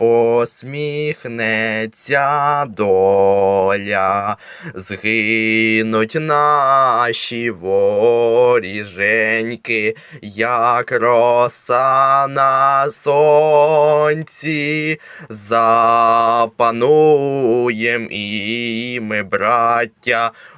посміхнеться доля, згинуть наші воріженьки, як роса на сонці, запануєм і ми, браття,